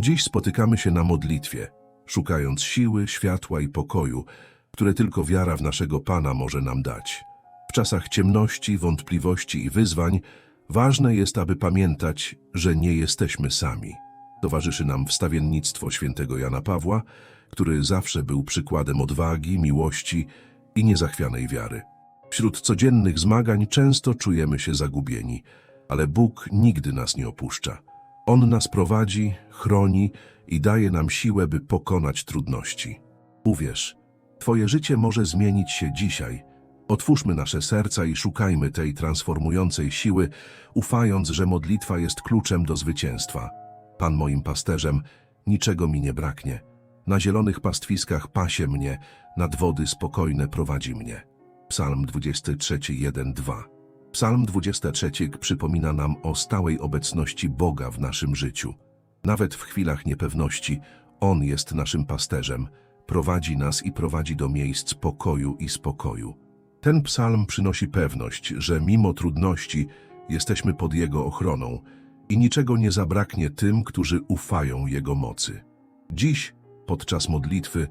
Dziś spotykamy się na modlitwie, szukając siły, światła i pokoju, które tylko wiara w naszego Pana może nam dać. W czasach ciemności, wątpliwości i wyzwań ważne jest, aby pamiętać, że nie jesteśmy sami. Towarzyszy nam wstawiennictwo świętego Jana Pawła, który zawsze był przykładem odwagi, miłości i niezachwianej wiary. Wśród codziennych zmagań często czujemy się zagubieni, ale Bóg nigdy nas nie opuszcza. On nas prowadzi, chroni i daje nam siłę, by pokonać trudności. Uwierz, Twoje życie może zmienić się dzisiaj. Otwórzmy nasze serca i szukajmy tej transformującej siły, ufając, że modlitwa jest kluczem do zwycięstwa. Pan moim pasterzem, niczego mi nie braknie. Na zielonych pastwiskach pasie mnie, nad wody spokojne prowadzi mnie. Psalm 23, 1, 2. Psalm 23 przypomina nam o stałej obecności Boga w naszym życiu. Nawet w chwilach niepewności On jest naszym pasterzem, prowadzi nas i prowadzi do miejsc pokoju i spokoju. Ten psalm przynosi pewność, że mimo trudności jesteśmy pod Jego ochroną i niczego nie zabraknie tym, którzy ufają Jego mocy. Dziś, podczas modlitwy,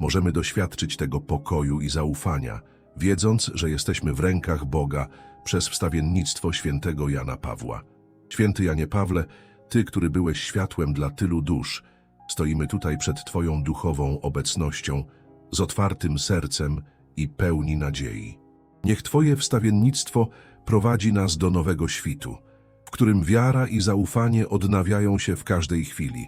możemy doświadczyć tego pokoju i zaufania, wiedząc, że jesteśmy w rękach Boga przez wstawiennictwo świętego Jana Pawła. Święty Janie Pawle, Ty, który byłeś światłem dla tylu dusz, stoimy tutaj przed Twoją duchową obecnością, z otwartym sercem i pełni nadziei. Niech Twoje wstawiennictwo prowadzi nas do nowego świtu, w którym wiara i zaufanie odnawiają się w każdej chwili.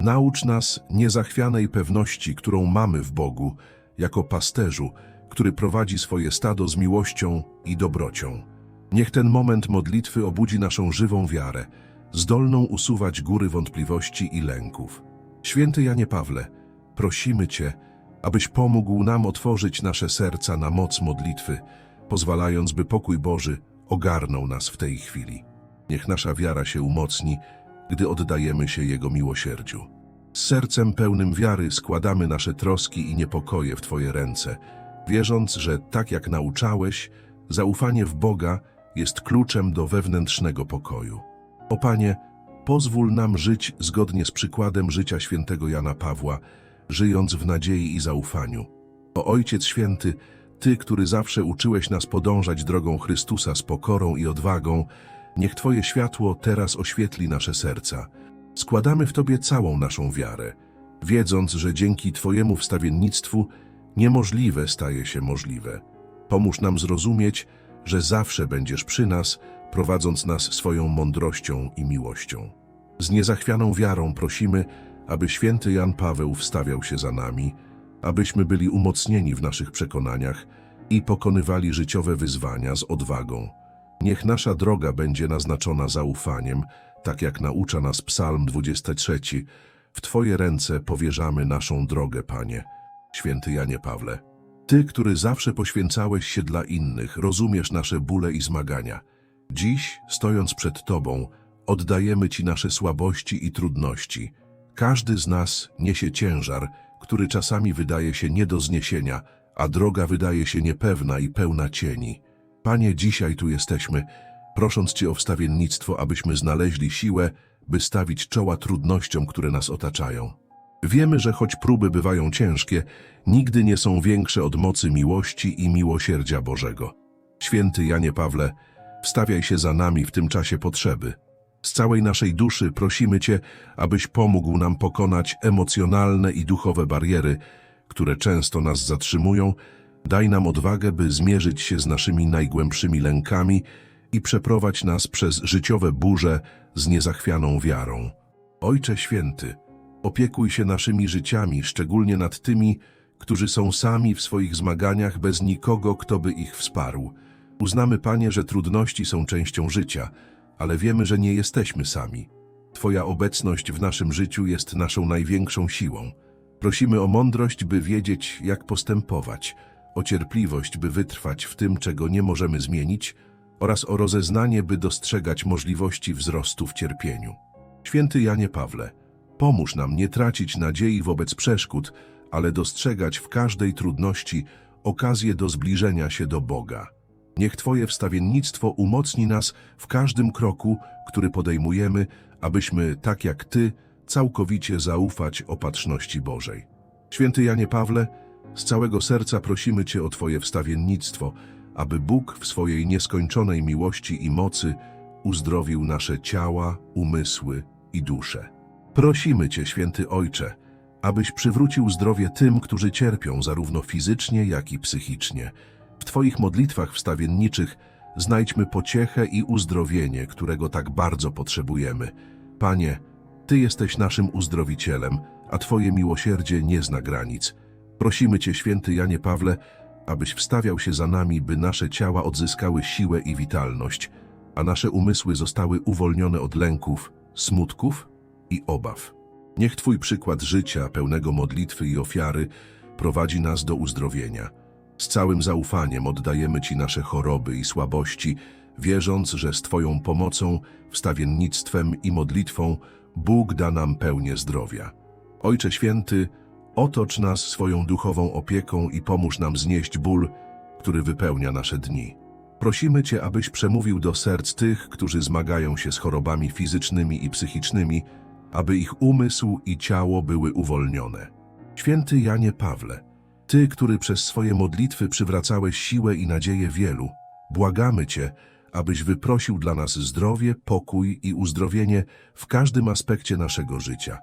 Naucz nas niezachwianej pewności, którą mamy w Bogu, jako pasterzu, który prowadzi swoje stado z miłością i dobrocią. Niech ten moment modlitwy obudzi naszą żywą wiarę, zdolną usuwać góry wątpliwości i lęków. Święty Janie Pawle, prosimy Cię, abyś pomógł nam otworzyć nasze serca na moc modlitwy, pozwalając, by pokój Boży ogarnął nas w tej chwili. Niech nasza wiara się umocni, gdy oddajemy się Jego miłosierdziu. Z sercem pełnym wiary składamy nasze troski i niepokoje w Twoje ręce, wierząc, że tak jak nauczałeś, zaufanie w Boga jest kluczem do wewnętrznego pokoju. O Panie, pozwól nam żyć zgodnie z przykładem życia świętego Jana Pawła, żyjąc w nadziei i zaufaniu. O Ojciec Święty, Ty, który zawsze uczyłeś nas podążać drogą Chrystusa z pokorą i odwagą, niech Twoje światło teraz oświetli nasze serca. Składamy w Tobie całą naszą wiarę, wiedząc, że dzięki Twojemu wstawiennictwu niemożliwe staje się możliwe. Pomóż nam zrozumieć, że zawsze będziesz przy nas, prowadząc nas swoją mądrością i miłością. Z niezachwianą wiarą prosimy, aby święty Jan Paweł wstawiał się za nami, abyśmy byli umocnieni w naszych przekonaniach i pokonywali życiowe wyzwania z odwagą. Niech nasza droga będzie naznaczona zaufaniem, tak jak naucza nas Psalm 23. W Twoje ręce powierzamy naszą drogę, Panie. Święty Janie Pawle, Ty, który zawsze poświęcałeś się dla innych, rozumiesz nasze bóle i zmagania. Dziś, stojąc przed Tobą, oddajemy Ci nasze słabości i trudności. Każdy z nas niesie ciężar, który czasami wydaje się nie do zniesienia, a droga wydaje się niepewna i pełna cieni. Panie, dzisiaj tu jesteśmy, prosząc Cię o wstawiennictwo, abyśmy znaleźli siłę, by stawić czoła trudnościom, które nas otaczają. Wiemy, że choć próby bywają ciężkie, nigdy nie są większe od mocy miłości i miłosierdzia Bożego. Święty Janie Pawle, wstawiaj się za nami w tym czasie potrzeby. Z całej naszej duszy prosimy Cię, abyś pomógł nam pokonać emocjonalne i duchowe bariery, które często nas zatrzymują. Daj nam odwagę, by zmierzyć się z naszymi najgłębszymi lękami i przeprowadź nas przez życiowe burze z niezachwianą wiarą. Ojcze Święty, opiekuj się naszymi życiami, szczególnie nad tymi, którzy są sami w swoich zmaganiach bez nikogo, kto by ich wsparł. Uznamy, Panie, że trudności są częścią życia, ale wiemy, że nie jesteśmy sami. Twoja obecność w naszym życiu jest naszą największą siłą. Prosimy o mądrość, by wiedzieć, jak postępować, o cierpliwość, by wytrwać w tym, czego nie możemy zmienić, oraz o rozeznanie, by dostrzegać możliwości wzrostu w cierpieniu. Święty Janie Pawle, pomóż nam nie tracić nadziei wobec przeszkód, ale dostrzegać w każdej trudności okazję do zbliżenia się do Boga. Niech Twoje wstawiennictwo umocni nas w każdym kroku, który podejmujemy, abyśmy, tak jak Ty, całkowicie zaufać opatrzności Bożej. Święty Janie Pawle, z całego serca prosimy Cię o Twoje wstawiennictwo, aby Bóg w swojej nieskończonej miłości i mocy uzdrowił nasze ciała, umysły i dusze. Prosimy Cię, Święty Ojcze, abyś przywrócił zdrowie tym, którzy cierpią zarówno fizycznie, jak i psychicznie. W Twoich modlitwach wstawienniczych znajdźmy pociechę i uzdrowienie, którego tak bardzo potrzebujemy. Panie, Ty jesteś naszym uzdrowicielem, a Twoje miłosierdzie nie zna granic. Prosimy Cię, święty Janie Pawle, abyś wstawiał się za nami, by nasze ciała odzyskały siłę i witalność, a nasze umysły zostały uwolnione od lęków, smutków i obaw. Niech Twój przykład życia, pełnego modlitwy i ofiary, prowadzi nas do uzdrowienia. Z całym zaufaniem oddajemy Ci nasze choroby i słabości, wierząc, że z Twoją pomocą, wstawiennictwem i modlitwą Bóg da nam pełnię zdrowia. Ojcze Święty, otocz nas swoją duchową opieką i pomóż nam znieść ból, który wypełnia nasze dni. Prosimy Cię, abyś przemówił do serc tych, którzy zmagają się z chorobami fizycznymi i psychicznymi, aby ich umysł i ciało były uwolnione. Święty Janie Pawle, Ty, który przez swoje modlitwy przywracałeś siłę i nadzieję wielu, błagamy Cię, abyś wyprosił dla nas zdrowie, pokój i uzdrowienie w każdym aspekcie naszego życia.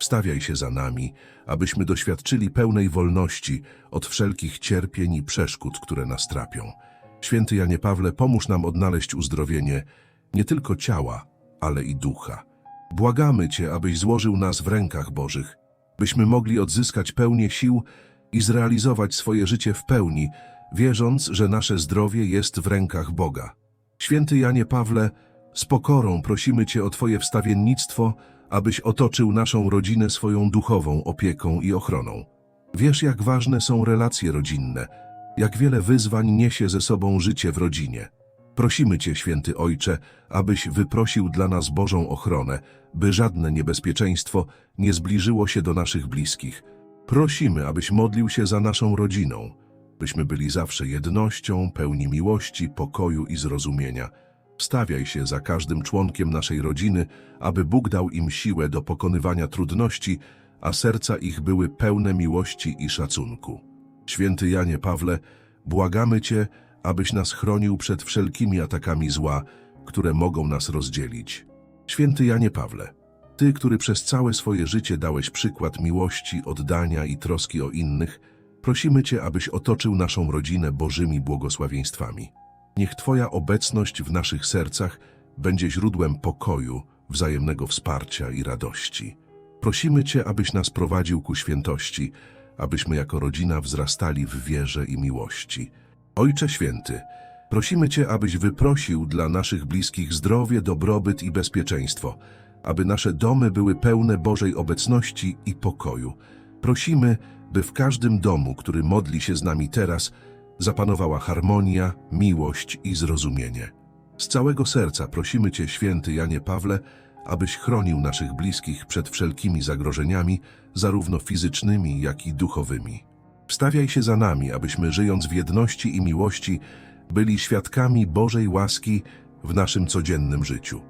Wstawiaj się za nami, abyśmy doświadczyli pełnej wolności od wszelkich cierpień i przeszkód, które nas trapią. Święty Janie Pawle, pomóż nam odnaleźć uzdrowienie nie tylko ciała, ale i ducha. Błagamy Cię, abyś złożył nas w rękach Bożych, byśmy mogli odzyskać pełnię sił i zrealizować swoje życie w pełni, wierząc, że nasze zdrowie jest w rękach Boga. Święty Janie Pawle, z pokorą prosimy Cię o Twoje wstawiennictwo, abyś otoczył naszą rodzinę swoją duchową opieką i ochroną. Wiesz, jak ważne są relacje rodzinne, jak wiele wyzwań niesie ze sobą życie w rodzinie. Prosimy Cię, Święty Ojcze, abyś wyprosił dla nas Bożą ochronę, by żadne niebezpieczeństwo nie zbliżyło się do naszych bliskich. Prosimy, abyś modlił się za naszą rodziną, byśmy byli zawsze jednością, pełni miłości, pokoju i zrozumienia. Wstawiaj się za każdym członkiem naszej rodziny, aby Bóg dał im siłę do pokonywania trudności, a serca ich były pełne miłości i szacunku. Święty Janie Pawle, błagamy Cię, abyś nas chronił przed wszelkimi atakami zła, które mogą nas rozdzielić. Święty Janie Pawle, Ty, który przez całe swoje życie dałeś przykład miłości, oddania i troski o innych, prosimy Cię, abyś otoczył naszą rodzinę Bożymi błogosławieństwami. Niech Twoja obecność w naszych sercach będzie źródłem pokoju, wzajemnego wsparcia i radości. Prosimy Cię, abyś nas prowadził ku świętości, abyśmy jako rodzina wzrastali w wierze i miłości. Ojcze Święty, prosimy Cię, abyś wyprosił dla naszych bliskich zdrowie, dobrobyt i bezpieczeństwo, aby nasze domy były pełne Bożej obecności i pokoju. Prosimy, by w każdym domu, który modli się z nami teraz, zapanowała harmonia, miłość i zrozumienie. Z całego serca prosimy Cię, święty Janie Pawle, abyś chronił naszych bliskich przed wszelkimi zagrożeniami, zarówno fizycznymi, jak i duchowymi. Wstawiaj się za nami, abyśmy żyjąc w jedności i miłości, byli świadkami Bożej łaski w naszym codziennym życiu.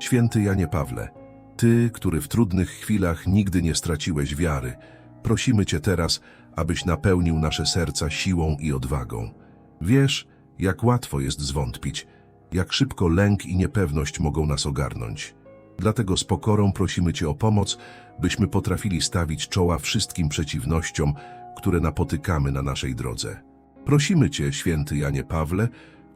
Święty Janie Pawle, Ty, który w trudnych chwilach nigdy nie straciłeś wiary, prosimy Cię teraz, abyś napełnił nasze serca siłą i odwagą. Wiesz, jak łatwo jest zwątpić, jak szybko lęk i niepewność mogą nas ogarnąć. Dlatego z pokorą prosimy Cię o pomoc, byśmy potrafili stawić czoła wszystkim przeciwnościom, które napotykamy na naszej drodze. Prosimy Cię, święty Janie Pawle,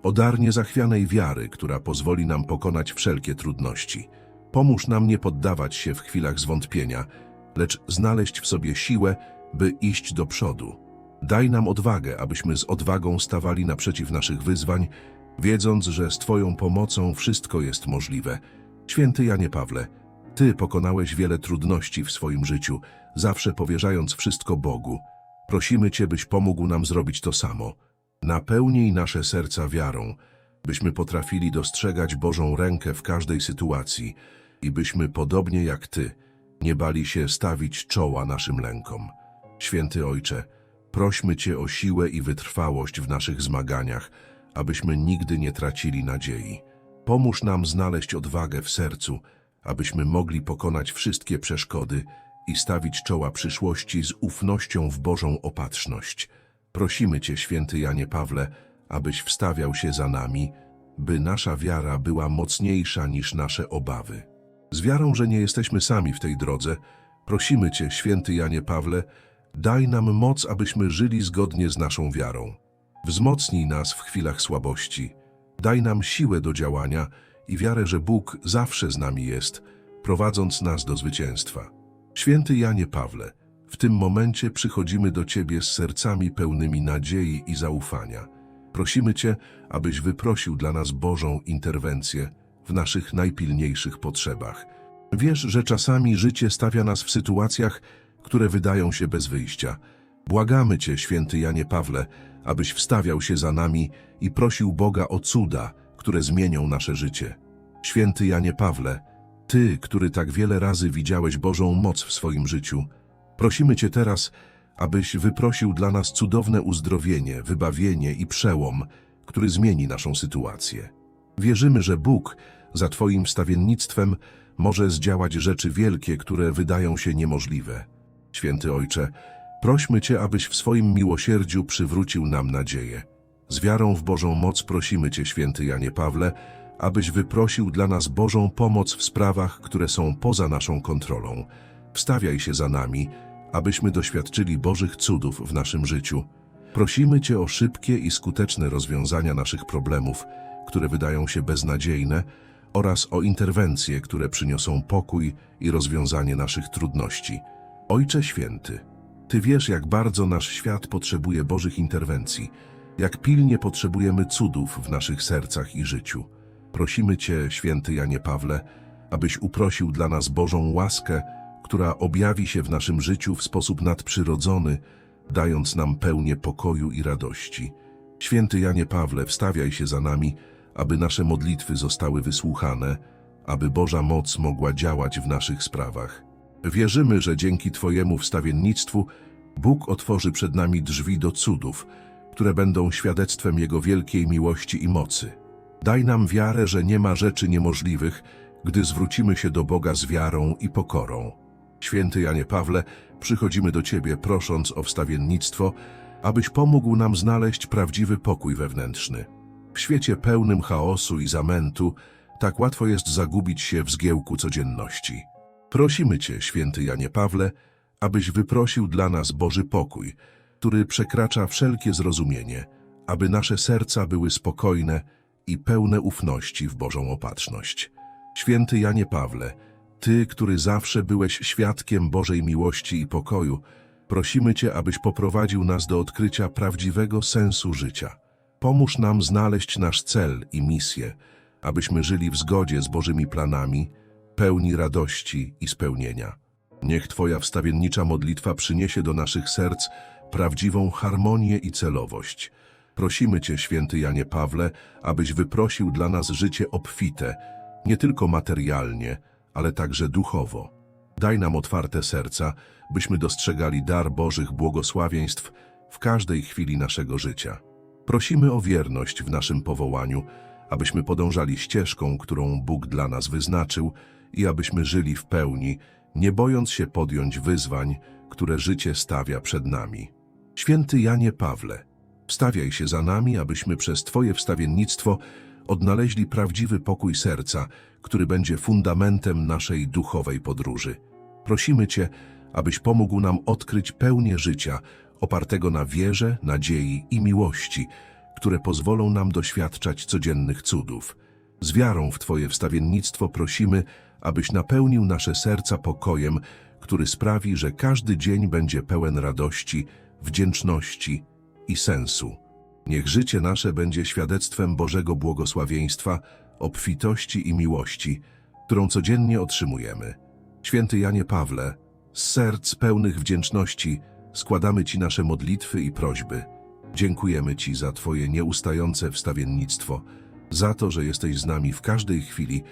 o dar niezachwianej wiary, która pozwoli nam pokonać wszelkie trudności. Pomóż nam nie poddawać się w chwilach zwątpienia, lecz znaleźć w sobie siłę, by iść do przodu. Daj nam odwagę, abyśmy z odwagą stawali naprzeciw naszych wyzwań, wiedząc, że z Twoją pomocą wszystko jest możliwe. Święty Janie Pawle, Ty pokonałeś wiele trudności w swoim życiu, zawsze powierzając wszystko Bogu. Prosimy Cię, byś pomógł nam zrobić to samo. Napełnij nasze serca wiarą, byśmy potrafili dostrzegać Bożą rękę w każdej sytuacji i byśmy, podobnie jak Ty, nie bali się stawić czoła naszym lękom. Święty Ojcze, prośmy Cię o siłę i wytrwałość w naszych zmaganiach, abyśmy nigdy nie tracili nadziei. Pomóż nam znaleźć odwagę w sercu, abyśmy mogli pokonać wszystkie przeszkody i stawić czoła przyszłości z ufnością w Bożą opatrzność. Prosimy Cię, święty Janie Pawle, abyś wstawiał się za nami, by nasza wiara była mocniejsza niż nasze obawy. Z wiarą, że nie jesteśmy sami w tej drodze, prosimy Cię, święty Janie Pawle, daj nam moc, abyśmy żyli zgodnie z naszą wiarą. Wzmocnij nas w chwilach słabości. Daj nam siłę do działania i wiarę, że Bóg zawsze z nami jest, prowadząc nas do zwycięstwa. Święty Janie Pawle, w tym momencie przychodzimy do Ciebie z sercami pełnymi nadziei i zaufania. Prosimy Cię, abyś wyprosił dla nas Bożą interwencję w naszych najpilniejszych potrzebach. Wiesz, że czasami życie stawia nas w sytuacjach, które wydają się bez wyjścia. Błagamy Cię, święty Janie Pawle, abyś wstawiał się za nami i prosił Boga o cuda, które zmienią nasze życie. Święty Janie Pawle, Ty, który tak wiele razy widziałeś Bożą moc w swoim życiu, prosimy Cię teraz, abyś wyprosił dla nas cudowne uzdrowienie, wybawienie i przełom, który zmieni naszą sytuację. Wierzymy, że Bóg za Twoim wstawiennictwem może zdziałać rzeczy wielkie, które wydają się niemożliwe. Święty Ojcze, prośmy Cię, abyś w swoim miłosierdziu przywrócił nam nadzieję. Z wiarą w Bożą moc prosimy Cię, święty Janie Pawle, abyś wyprosił dla nas Bożą pomoc w sprawach, które są poza naszą kontrolą. Wstawiaj się za nami, abyśmy doświadczyli Bożych cudów w naszym życiu. Prosimy Cię o szybkie i skuteczne rozwiązania naszych problemów, które wydają się beznadziejne, oraz o interwencje, które przyniosą pokój i rozwiązanie naszych trudności. Ojcze Święty, Ty wiesz, jak bardzo nasz świat potrzebuje Bożych interwencji, jak pilnie potrzebujemy cudów w naszych sercach i życiu. Prosimy Cię, święty Janie Pawle, abyś uprosił dla nas Bożą łaskę, która objawi się w naszym życiu w sposób nadprzyrodzony, dając nam pełnię pokoju i radości. Święty Janie Pawle, wstawiaj się za nami, aby nasze modlitwy zostały wysłuchane, aby Boża moc mogła działać w naszych sprawach. Wierzymy, że dzięki Twojemu wstawiennictwu Bóg otworzy przed nami drzwi do cudów, które będą świadectwem Jego wielkiej miłości i mocy. Daj nam wiarę, że nie ma rzeczy niemożliwych, gdy zwrócimy się do Boga z wiarą i pokorą. Święty Janie Pawle, przychodzimy do Ciebie prosząc o wstawiennictwo, abyś pomógł nam znaleźć prawdziwy pokój wewnętrzny. W świecie pełnym chaosu i zamętu tak łatwo jest zagubić się w zgiełku codzienności. Prosimy Cię, święty Janie Pawle, abyś wyprosił dla nas Boży pokój, który przekracza wszelkie zrozumienie, aby nasze serca były spokojne i pełne ufności w Bożą opatrzność. Święty Janie Pawle, Ty, który zawsze byłeś świadkiem Bożej miłości i pokoju, prosimy Cię, abyś poprowadził nas do odkrycia prawdziwego sensu życia. Pomóż nam znaleźć nasz cel i misję, abyśmy żyli w zgodzie z Bożymi planami, pełni radości i spełnienia. Niech Twoja wstawiennicza modlitwa przyniesie do naszych serc prawdziwą harmonię i celowość. Prosimy Cię, święty Janie Pawle, abyś wyprosił dla nas życie obfite, nie tylko materialnie, ale także duchowo. Daj nam otwarte serca, byśmy dostrzegali dar Bożych błogosławieństw w każdej chwili naszego życia. Prosimy o wierność w naszym powołaniu, abyśmy podążali ścieżką, którą Bóg dla nas wyznaczył i abyśmy żyli w pełni, nie bojąc się podjąć wyzwań, które życie stawia przed nami. Święty Janie Pawle, wstawiaj się za nami, abyśmy przez Twoje wstawiennictwo odnaleźli prawdziwy pokój serca, który będzie fundamentem naszej duchowej podróży. Prosimy Cię, abyś pomógł nam odkryć pełnię życia, opartego na wierze, nadziei i miłości, które pozwolą nam doświadczać codziennych cudów. Z wiarą w Twoje wstawiennictwo prosimy, abyś napełnił nasze serca pokojem, który sprawi, że każdy dzień będzie pełen radości, wdzięczności i sensu. Niech życie nasze będzie świadectwem Bożego błogosławieństwa, obfitości i miłości, którą codziennie otrzymujemy. Święty Janie Pawle, z serc pełnych wdzięczności składamy Ci nasze modlitwy i prośby. Dziękujemy Ci za Twoje nieustające wstawiennictwo, za to, że jesteś z nami w każdej chwili,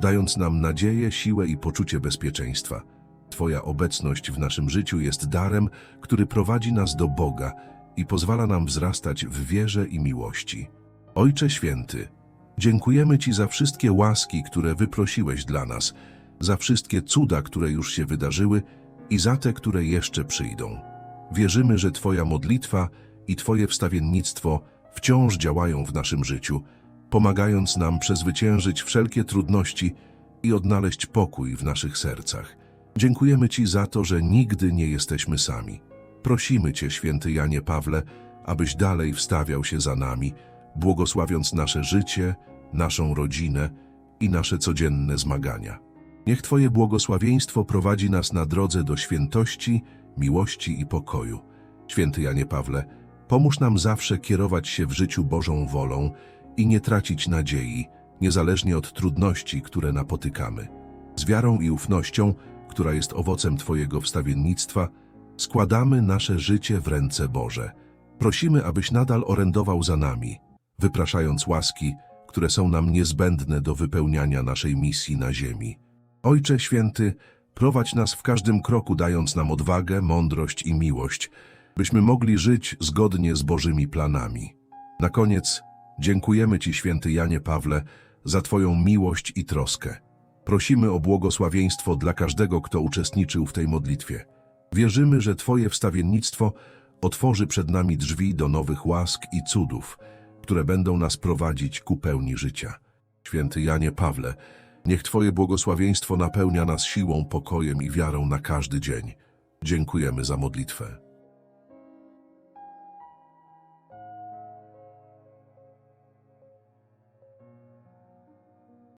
dając nam nadzieję, siłę i poczucie bezpieczeństwa. Twoja obecność w naszym życiu jest darem, który prowadzi nas do Boga i pozwala nam wzrastać w wierze i miłości. Ojcze Święty, dziękujemy Ci za wszystkie łaski, które wyprosiłeś dla nas za wszystkie cuda, które już się wydarzyły i za te, które jeszcze przyjdą. Wierzymy, że Twoja modlitwa i Twoje wstawiennictwo wciąż działają w naszym życiu, pomagając nam przezwyciężyć wszelkie trudności i odnaleźć pokój w naszych sercach. Dziękujemy Ci za to, że nigdy nie jesteśmy sami. Prosimy Cię, święty Janie Pawle, abyś dalej wstawiał się za nami, błogosławiąc nasze życie, naszą rodzinę i nasze codzienne zmagania. Niech Twoje błogosławieństwo prowadzi nas na drodze do świętości, miłości i pokoju. Święty Janie Pawle, pomóż nam zawsze kierować się w życiu Bożą wolą i nie tracić nadziei, niezależnie od trudności, które napotykamy. Z wiarą i ufnością, która jest owocem Twojego wstawiennictwa, składamy nasze życie w ręce Boże. Prosimy, abyś nadal orędował za nami, wypraszając łaski, które są nam niezbędne do wypełniania naszej misji na ziemi. Ojcze Święty, prowadź nas w każdym kroku, dając nam odwagę, mądrość i miłość, byśmy mogli żyć zgodnie z Bożymi planami. Na koniec dziękujemy Ci, święty Janie Pawle, za Twoją miłość i troskę. Prosimy o błogosławieństwo dla każdego, kto uczestniczył w tej modlitwie. Wierzymy, że Twoje wstawiennictwo otworzy przed nami drzwi do nowych łask i cudów, które będą nas prowadzić ku pełni życia. Święty Janie Pawle, niech Twoje błogosławieństwo napełnia nas siłą, pokojem i wiarą na każdy dzień. Dziękujemy za modlitwę.